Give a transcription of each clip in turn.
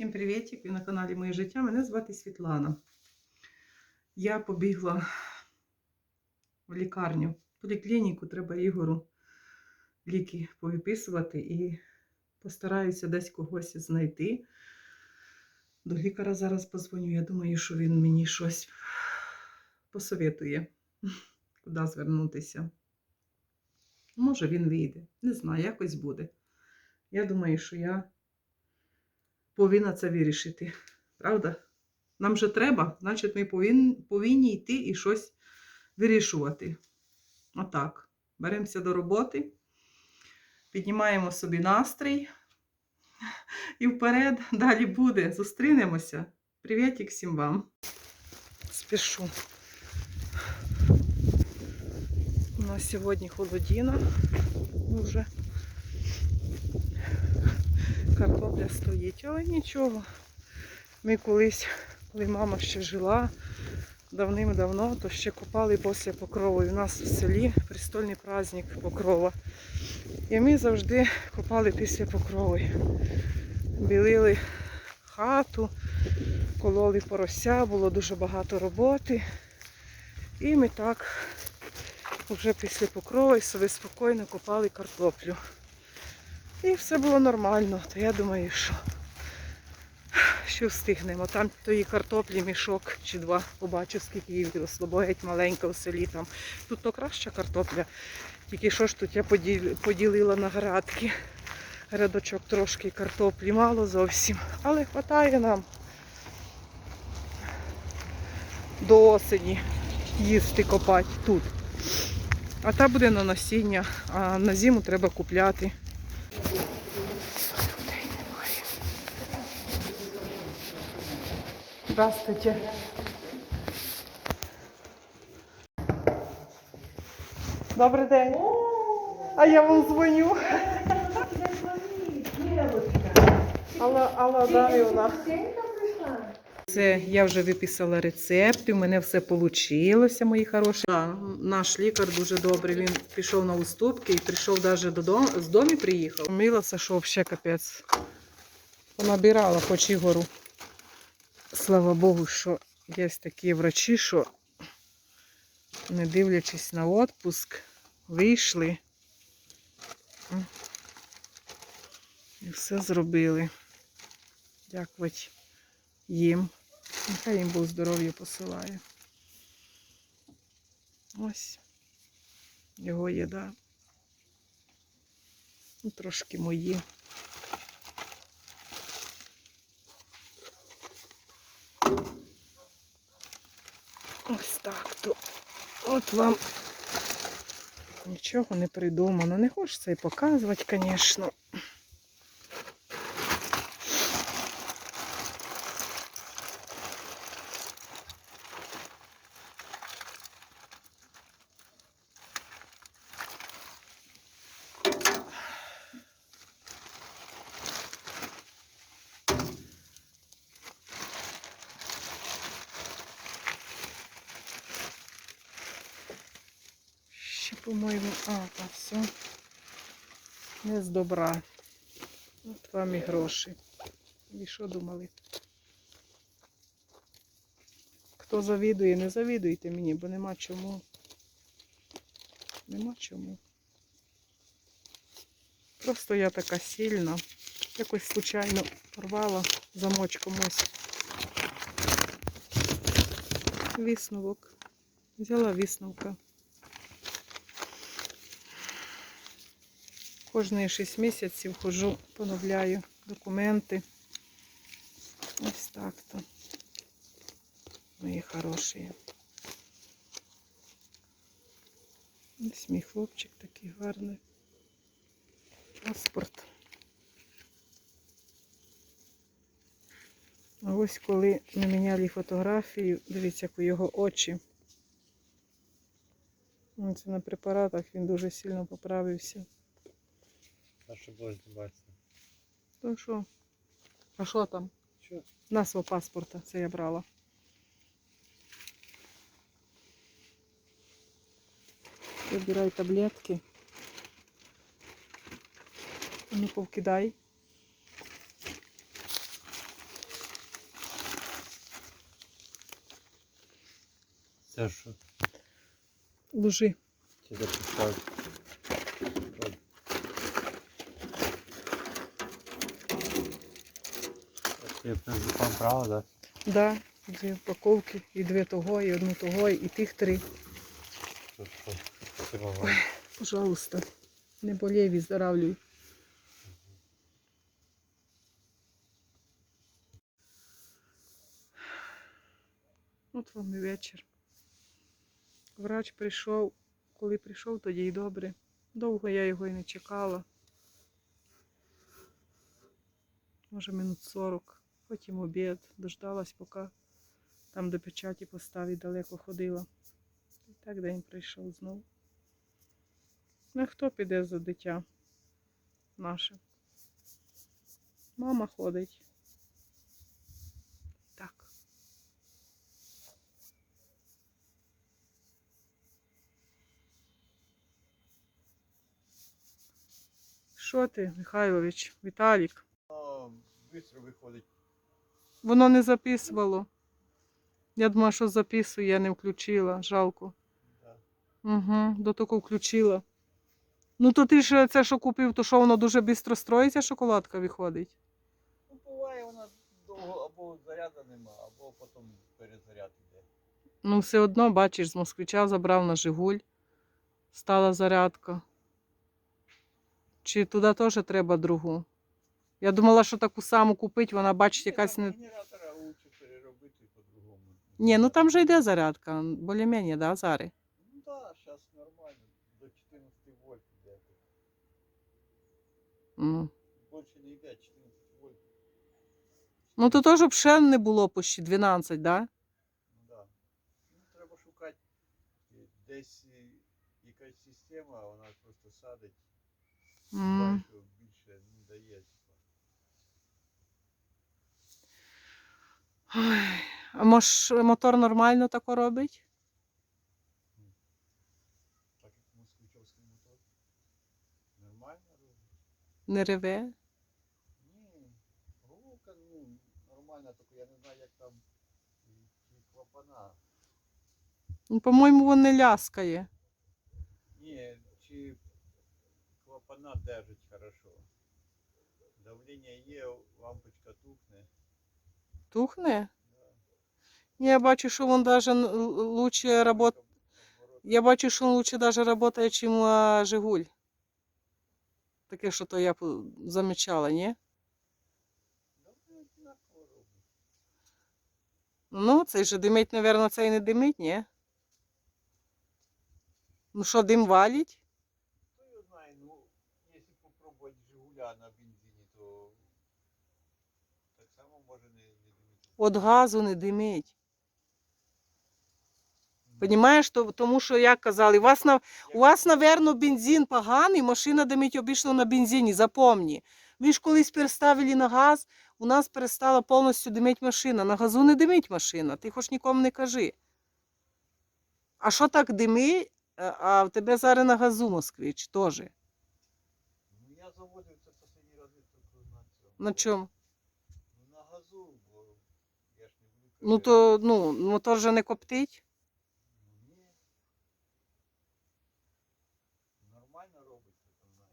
Всім привітик! Ви на каналі Моє життя. Мене звати Світлана. Я побігла в лікарню, в поліклініку, треба Ігору ліки повиписувати і постараюся десь когось знайти. До лікаря зараз позвоню. Я думаю, що він мені щось посоветує, куди звернутися. Може, він вийде. Не знаю, якось буде. Я думаю, що я повинна це вирішити. Правда? Нам же треба, значить, ми повинні, повинні йти і щось вирішувати. Отак. Беремося до роботи, піднімаємо собі настрій і вперед далі буде. Зустрінемося. Привітик всім вам. Спішу. У нас сьогодні холодіна вже. Картопля стоїть, але нічого. Ми колись, коли мама ще жила давним-давно, то ще купали після покрови. У нас в селі престольний праздник покрова. І ми завжди купали після покрови. Білили хату, кололи порося, було дуже багато роботи. І ми так вже після покрови собі спокійно купали картоплю. І все було нормально. То я думаю, що, що встигнемо. Там тої картоплі мішок чи два побачу, скільки їх виросло, геть маленька в селі там. Тут то краща картопля. Тільки що ж тут я поділила на градки. Грядочок трошки картоплі, мало зовсім. Але вистачає нам до осені їсти копати тут. А та буде на насіння, а на зиму треба купляти. Здравствуйте. Добрий день. А я вам дзвоню. Алла, Алла Дарівна. Це я вже виписала рецепти, у мене все вийшло, мої хороші. Да, наш лікар дуже добрий. Він пішов на уступки і прийшов навіть додому, з дому приїхав. Милася, що взагалі капець. Понабирала хоч Ігору. Слава Богу, що є такі врачі, що не дивлячись на відпуск, вийшли і все зробили. Дякувати їм. Нехай їм Бог здоров'я посилає. Ось його їда. Ну, трошки мої. Ось так то. От вам нічого не придумано. Не хочеться і показувати, звісно. Ще, по-моєму, а, там все. Не з добра. От вам і гроші. І що думали? Хто завідує, не завідуйте мені, бо нема чому. Нема чому. Просто я така сильна. Якось случайно порвала замочком ось. Висновок. Взяла висновка. Кожні 6 місяців ходжу, поновляю документи. Ось так то. Мої хороші. Ось мій хлопчик такий гарний. Паспорт. А ось коли ми міняли фотографію, дивіться, як у його очі. Це на препаратах він дуже сильно поправився. А що було здебатися? То що? А що там? на Назва паспорта, це я брала. Вибирай таблетки. Не повкидай. Це що? Лужи. Тебе підставити. Я принципам право, да? Да, дві упаковки, і дві того, і одну того, і тих три. Спасибо вам. Пожалуйста, не болей, выздоравливай. От вам і вечір. Врач прийшов, коли прийшов, тоді й добре. Довго я його і не чекала. Може, минут 40. Потім обід. Дождалась, поки там до печаті поставить далеко ходила. І так день прийшов знову. Ну, хто піде за дитя наше? Мама ходить. Так. Що ти, Михайлович, Віталік? Быстро виходить. Воно не записувало. Я думала, що записує, я не включила. Жалко. Угу, до того включила. Ну, то ти ж це, що купив, то що воно дуже швидко строїться, шоколадка виходить. Ну, буває, вона довго або заряду нема, або потім перезаряд іде. Ну, все одно, бачиш, з москвича забрав на Жигуль, стала зарядка. Чи туди теж треба другу? Я думала, що таку саму купити, вона бачить якась не. Генератора лучше переробити по-другому. Ні, ну там же йде зарядка, більш-менш, да, Зари? Ну так, да, зараз нормально. До 14 вольт йде. Ну. Більше не йде, 14 вольт. ну, то теж б ще не було почти 12, да? Ну да. Ну, треба шукати е, десь е, якась система, вона просто садить, М. бачу, більше не дає. Ой, А мож, мотор нормально тако робить? Так як москвичовський мотор. Нормально робить. Не реве? Ні, головка, ну, нормальна, тільки я не знаю, як там клапана. Ну, по-моєму, він не ляскає. Ні, чи клапана держать хорошо. Давлення є, лампочка тухне. Тухне? Я бачу, що він даже лучше работ... Я бачу, що він лучше даже работає, чим Жигуль. Таке, що то я замічала, ні? Ну, цей же димить, напевно, цей не димить, ні? Ну що, дим валить? Хто його знає, ну, якщо попробувати Жигуля на бензині, то так само може не, От газу не димить. Понімаєш, то, тому що, як казали, у вас, у вас, напевно, бензин поганий, машина димить обійшла на бензині, запомні. Ви ж колись переставили на газ, у нас перестала повністю димить машина. На газу не димить машина, ти хоч нікому не кажи. А що так дими, а- а в тебе зараз на газу москвич теж. Ну, я заводив це останній раз на цьому. На чому? Ну, на газу, бо я ж не буду. Ну то ну, мотор же не коптить. Ні. Нормально робиться, знаю.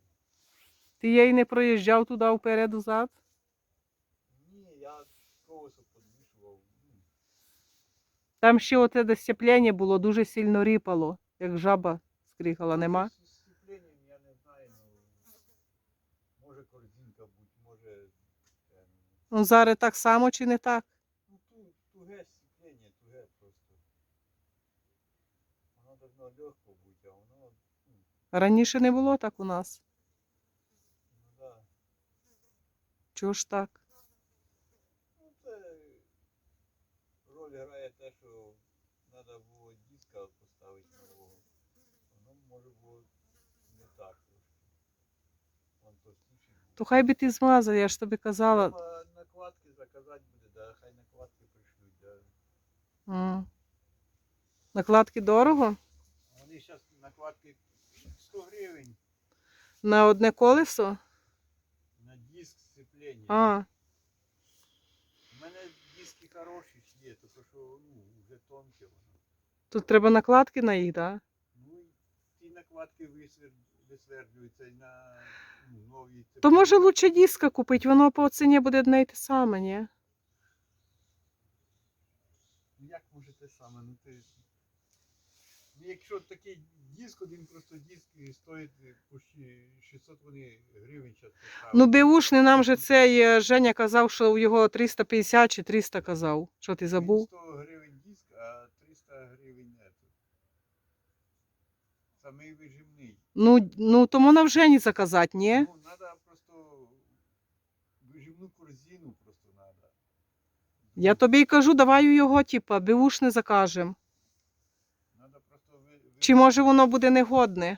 Ти її не проїжджав туди вперед-узад. Ні, я колесо підвішував. ну, Там ще оте де сцеплення було, дуже сильно ріпало, як жаба скрикала, нема. З сцепленням я не знаю, ну, може корзинка бути, може. е, Ну, зараз так само чи не так? Ну, ту, туге сцеплення, туге просто. Воно должно легко бути, а воно, ну, Раніше не було так у нас. ну. Чого ж так? Ну, це роль грає те, що треба було диска поставити нового. Воно може було не так. То хай би ти змазав, я ж тобі казала. Треба накладки заказати буде, да, хай накладки пришлють. Да. М. Накладки дорого? Вони зараз накладки 100 гривень На одне колесо? на диск сцеплення. А, У мене диски хороші є, тільки що ну, вже тонке воно. Тут треба накладки на їх, так? Да? Ну, і ті накладки висверджуються і на ну, нові. То може лучше диска купити, воно по ціні буде одне й те саме, ні? Ну як може те саме? Ну ти. Ну, якщо такий диск, один просто диск і стоїть почти 600 вони гривень час Ну, беушний нам же цей е, Женя казав, що у його 350 чи 300 казав. Що ти забув? 100 гривень диск, а 300 гривень ето. Самий вижимний. Ну, ну тому на Жені заказати, ні? Ну, треба просто вижимну корзину просто треба. Я тобі й кажу, давай у його, типа, беушне закажемо. Надо просто ви, ви... Чи може воно буде негодне?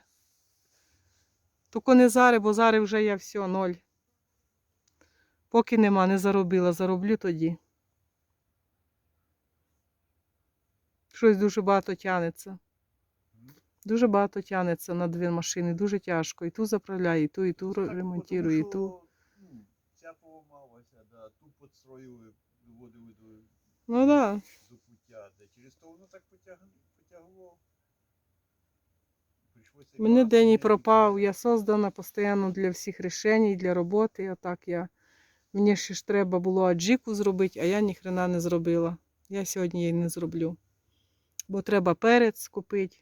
Тільки не зараз, бо зараз вже я все, ноль. Поки нема, не заробила, зароблю тоді. Щось дуже багато тянеться. Дуже багато тянеться на дві машини, дуже тяжко. І ту заправляю, і ту, і ту Так, ремонтую, і ту. ну, Ця поламалася, да, ту підстроїли, доводили до, Ну так. Да. до пуття. Через то воно так потяг... потягло. Мене день і пропав. Я создана постійно для всіх рішень, для роботи. Отак я. Мені ще ж треба було аджіку зробити, а я ніхрена не зробила. Я сьогодні її не зроблю. Бо треба перець купити.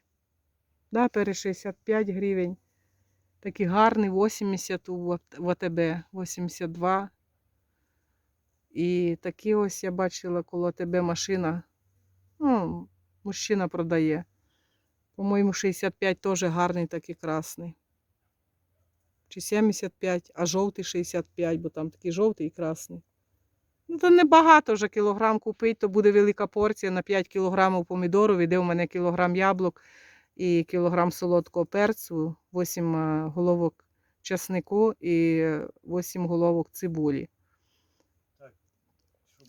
Да, перець 65 гривень. Такий гарний 80 у Ат- в АТБ, 82. І такі ось я бачила коло АТБ машина. Ну, мужчина продає. По-моєму, 65 теж гарний, такий красний. Чи 75, а жовтий 65, бо там такий жовтий і красний. Ну, то небагато вже кілограм купити, то буде велика порція на 5 кілограмів помідорів, іде у мене кілограм яблук і кілограм солодкого перцю, 8 е, головок часнику і 8 головок цибулі.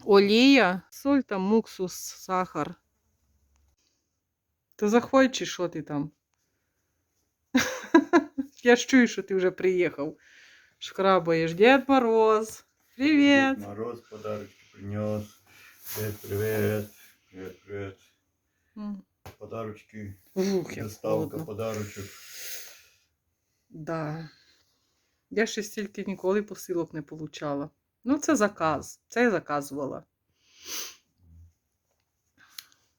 Олія, соль там, муксус, сахар. Ти заходь, чи що ти там? Я ж чую, що ти вже приїхав. Шкрабаєш. Дід Мороз. Привіт. Дед Мороз подарочки принес. Привет. Привет, привет. М, Подарочки. Ух, Доставка холодно. подарочок. Да. Я ще стільки ніколи посилок не получала. Ну, це заказ. Це я заказувала.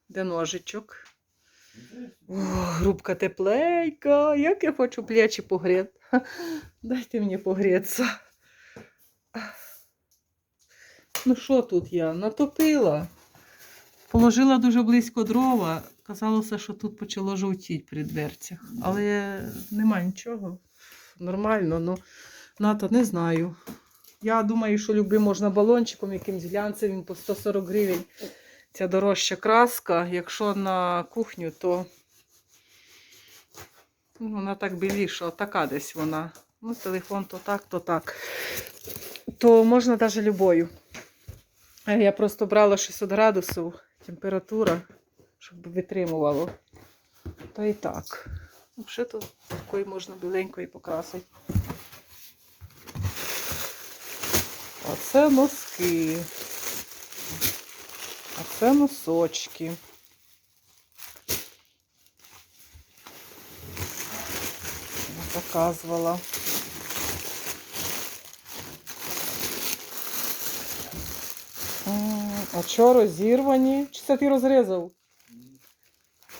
Де ножичок? О, грубка тепленька. Як я хочу плечі погріти. Дайте мені погрітися. Ну, що тут я? Натопила. Положила дуже близько дрова. Казалося, що тут почало жовтіть при дверцях. Але нема нічого. Нормально, ну НАТО не знаю. Я думаю, що люби можна балончиком якимсь глянцевим по 140 гривень. Ця дорожча краска. Якщо на кухню, то ну, вона так біліша, така десь вона. Ну, телефон то так, то так. То можна навіть любою. Я просто брала 600 градусів температура, щоб витримувало. Та і так. Взагалі то такою можна біленькою покрасити. А це носки. Це носочки. Я Заказувала. М, А що розірвані? Чи це ти розрізав?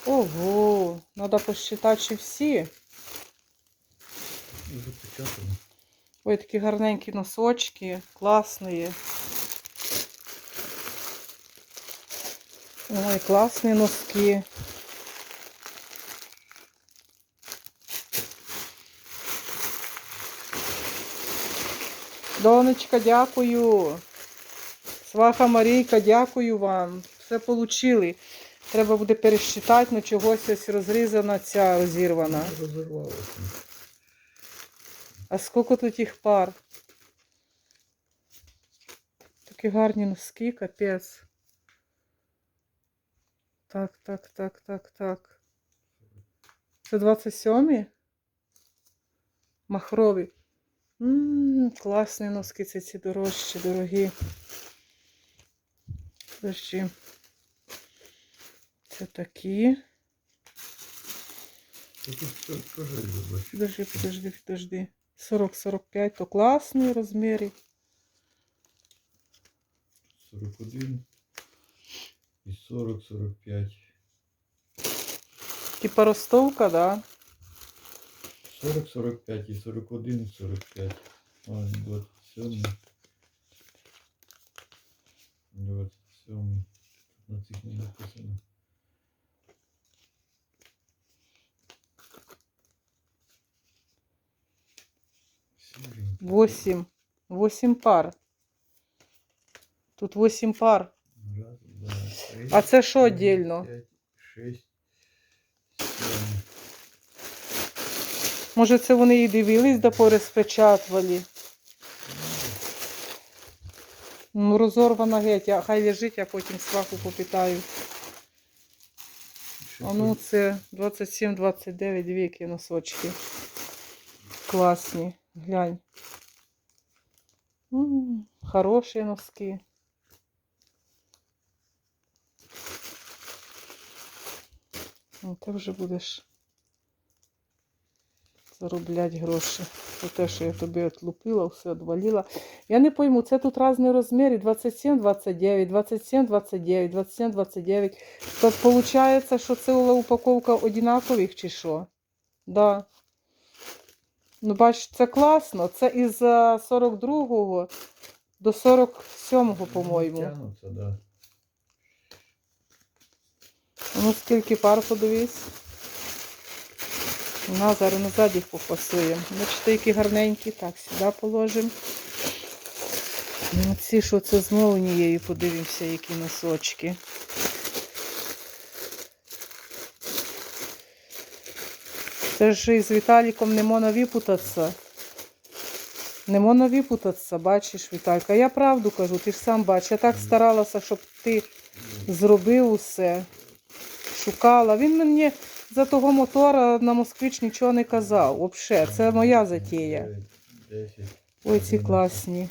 Ого, треба посчитати, чи всі. Ой, такі гарненькі носочки, класні. Ой, класні носки. Донечка, дякую. Сваха Марійка, дякую вам. Все получили. Треба буде пересчитати, ну чогось ось розрізана ця розірвана. Розірвалося. А скільки тут їх пар? Такі гарні носки, капець. Так, так, так, так, так. Це 27-й? Махрові. Ммм, класні носки, це ці дорожчі, дорогі. Подожди. Це такі. Подожди, подожди, подожди. 40-45, то класний розмірі. 41 і 40-45. Типа ростовка, да? 40-45 і 41-45. Ось 27. 27. На цих не написано. Сіренький. 8. 8 пар. Тут 8 пар. Раз, два, три, А це що отдельно? п'ять, Шість. Може, це вони і дивились, да порозпечатували. Ну, розорвана геть, а хай лежить, а потім сваху попитаю. А ну, це 27-29 віки носочки. Класні. Глянь. М, Хороші носки. Ну, ти вже будеш заробляти гроші. За те, що я тобі отлупила, все відвалила. Я не пойму, це тут різні розміри. 27, 29, 27, 29, 27, 29. То виходить, що це упаковка однакових чи що? Да. Ну, бач, це класно. Це із е, 42-го до 47-го, по-моєму. Тягнуться, да. Ну, скільки пар подивись. На, зараз назад їх попасуємо. Бачите, які гарненькі. Так, сюди положимо. Ну, ці, що це з молнією, подивимося, які носочки. Це ж із Віталіком не можна випутатися. Не можна випутатися, бачиш, Віталька. Я правду кажу, ти ж сам бачиш. Я так старалася, щоб ти зробив усе. Шукала. Він мені за того мотора на москвич нічого не казав. Взагалі, це моя затія. Ой, ці класні.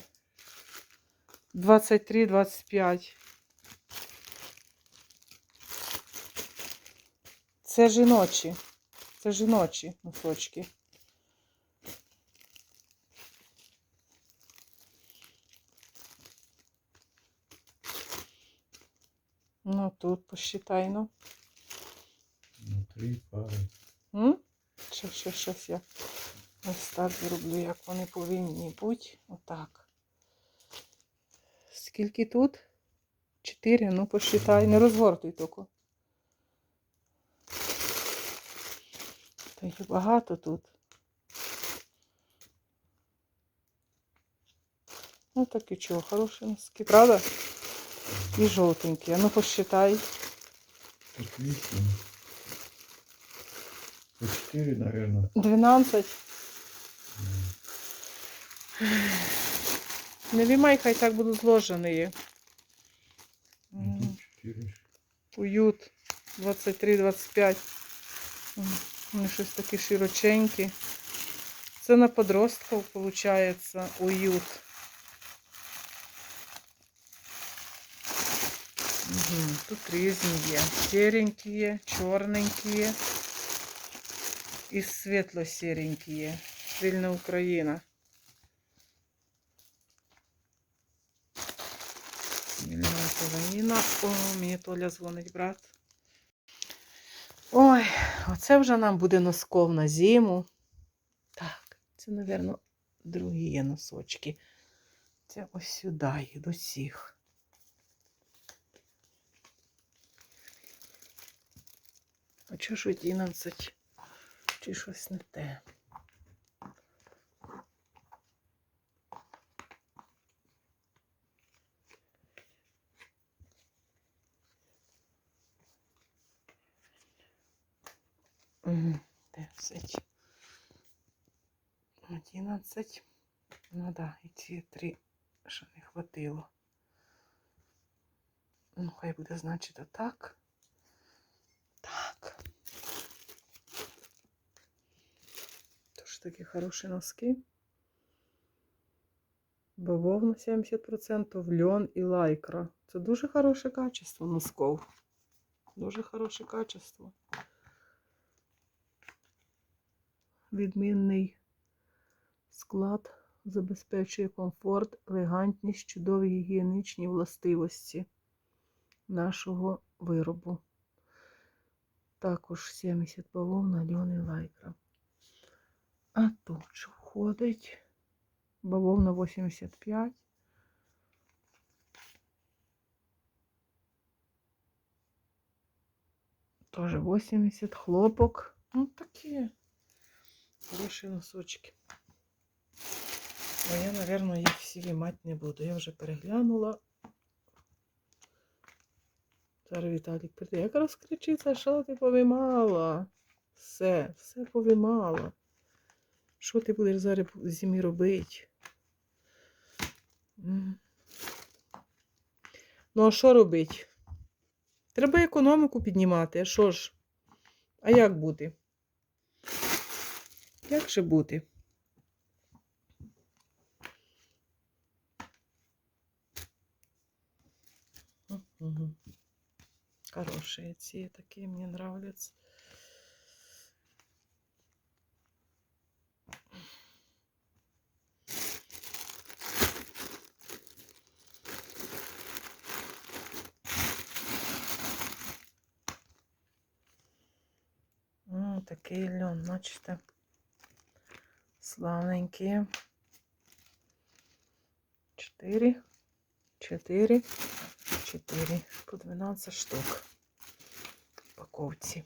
23-25. Це жіночі. Це жіночі носочки. Ну, тут посчитай, ну. М? Ще, ще, щось я ось так зроблю, як вони повинні бути. Отак. Скільки тут? Чотири, ну посчитай. Не розгортуй тільки. Та є багато тут. Ну так і чого, хороші носки, правда? І жовтенькі. А ну посчитай. Тут вісім. По чотири, наверное. 12. Не виймай, хай так будуть зложені. Уют 23-25. М, Вони щось такі широченькі. Це на подростків, виходить, уют. Угу. Тут різні є. Серенькі є, чорненькі є. І світло-сіренькі є. Вільна Україна. Вільна Україна. О, мені Толя дзвонить брат. Ой, оце вже нам буде носков на зиму. Так, це, мабуть, другі є носочки. Це ось сюди є, до всіх. А чого ж 11? Чи щось не те? Десять. Одинадцять. Ну да, і ці три, що не хватило. Ну, хай буде, значить, отак. Так. Такі хороші носки. Бавовна 70%, льон і лайкра. Це дуже хороше качество носков. Дуже хороше качество. відмінний склад, забезпечує комфорт, елегантність, чудові гігієнічні властивості нашого виробу. Також 70 бавовна, льон і лайкра. А тут що входить? Бавовна 85. Тоже 80. Хлопок. Ну, такі хороші носочки. Но я, наверное, їх всі виймати не буду. Я вже переглянула. Зараз Віталік прийде. Як розкричиться, що ти повимала? Все, все повимала. Що ти будеш зараз зимі робити? Ну, а що робити? Треба економіку піднімати, а що ж? А як бути? Як же бути? Мгм. Хорошие ці такие мне нравятся. М, Такий льон, бачите. Славненькі. Чотири. Чотири. Чотири. По 12 штук. Упаковці.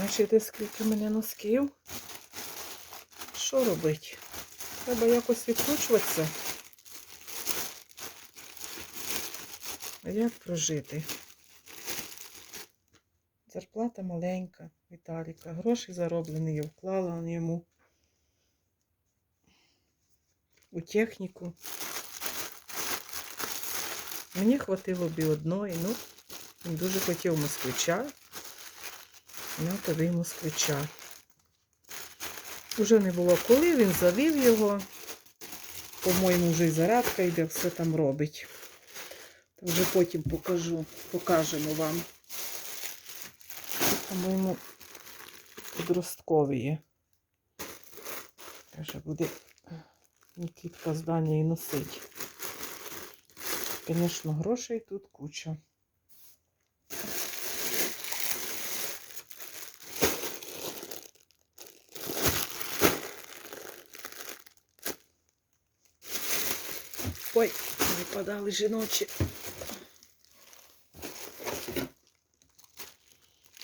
Бачите, скільки в мене носків. Що робити? Треба якось відкручуватися. А як прожити? Зарплата маленька Віталіка. Гроші зароблені, я вклала йому у техніку. Мені хватило б і одної, ну, він дуже хотів москвича. На тобі москвича. Уже не було коли, він завів його. По-моєму, вже й зарядка йде, все там робить. Вже потім покажу, покажемо вам. По-моєму, подросткові є. Вже буде Нікітка здання і носить. Звісно, грошей тут куча. Ой, випадали жіночі.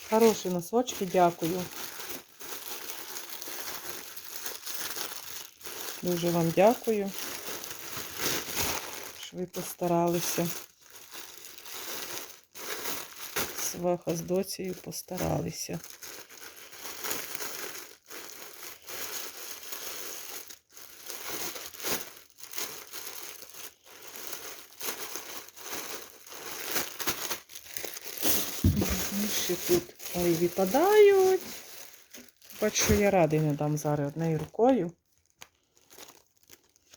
Хороші носочки, дякую. Дуже вам дякую, що ви постаралися. Сваха з доцією постаралися. Ну, Ще тут ой, випадають. Бачу, я радий не дам зараз однією рукою.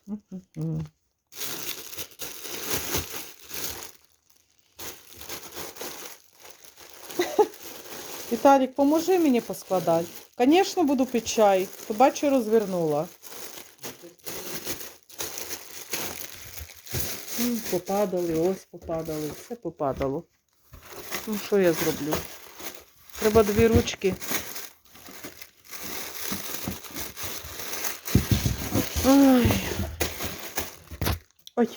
Віталік, поможи мені поскладати. Звісно, буду пити чай. То бачу, розвернула. Попадали, ось попадали, все попадало. Ну, що я зроблю? Треба дві ручки. Ой. Ой.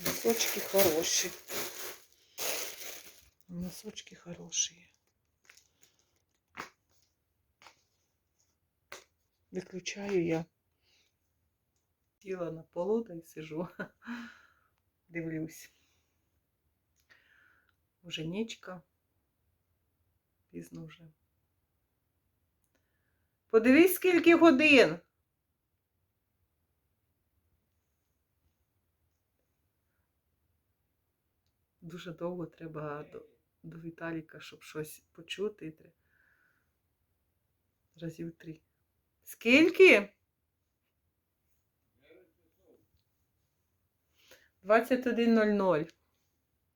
Носочки хорошие. Носочки хорошие. Виключаю я. Сіла на полу та й сижу. Дивлюсь. Уже нічка. Пізно вже. Подивись, скільки годин. Дуже довго треба до- Віталіка, щоб щось почути. Разів три. Скільки? 21.00.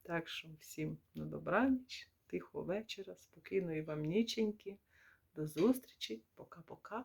Так що всім на добраніч, тихого вечора, спокійної вам ніченьки. До зустрічі. Пока-пока.